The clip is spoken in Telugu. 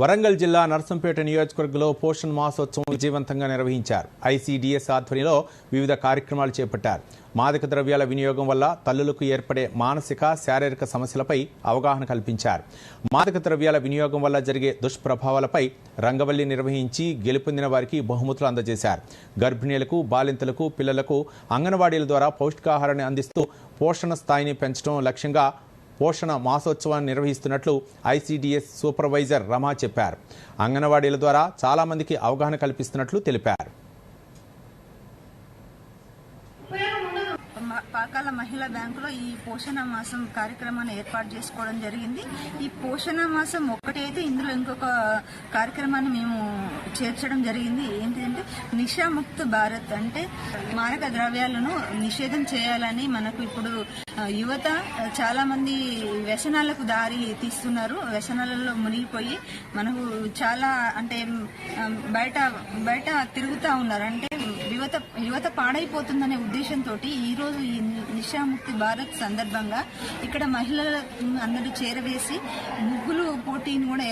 వరంగల్ జిల్లా నర్సంపేట నియోజకవర్గంలో పోషణ్ మాసోత్సవం విజయవంతంగా నిర్వహించారు. ఐసీడీఎస్ ఆధ్వర్యంలో వివిధ కార్యక్రమాలు చేపట్టారు. మాదక ద్రవ్యాల వినియోగం వల్ల తల్లులకు ఏర్పడే మానసిక శారీరక సమస్యలపై అవగాహన కల్పించారు. మాదక ద్రవ్యాల వినియోగం వల్ల జరిగే దుష్ప్రభావాలపై రంగవల్లి నిర్వహించి గెలుపొందిన వారికి బహుమతులు అందజేశారు. గర్భిణీలకు బాలింతలకు పిల్లలకు అంగన్వాడీల ద్వారా పౌష్టికాహారాన్ని అందిస్తూ పోషణ స్థాయిని పెంచడం లక్ష్యంగా పోషణ మాసోత్సవాన్ని నిర్వహిస్తున్నట్లు ఐసీడీఎస్ సూపర్వైజర్ రమా చెప్పారు. అంగన్వాడీల ద్వారా చాలామందికి అవగాహన కల్పిస్తున్నట్లు తెలిపారు. పాకాల మహిళా బ్యాంకులో ఈ పోషణ మాసం కార్యక్రమాన్ని ఏర్పాటు చేసుకోవడం జరిగింది. ఈ పోషణ మాసం ఒక్కటైతే ఇందులో ఇంకొక కార్యక్రమాన్ని మేము చేర్చడం జరిగింది. ఏంటంటే నిషాముక్త భారత్ అంటే మారక ద్రవ్యాలను నిషేధం చేయాలని మనకు ఇప్పుడు యువత చాలా మంది వ్యసనాలకు దారి తీస్తున్నారు. వ్యసనాలలో మునిగిపోయి మనకు చాలా అంటే బయట బయట తిరుగుతూ ఉన్నారు. అంటే యువత యువత పాడైపోతుందనే ఉద్దేశంతో ఈ రోజు ఈ నిషాముక్తి భారత్ సందర్భంగా ఇక్కడ మహిళల అందరూ చేరవేసి ముగ్గులు పోటీని కూడా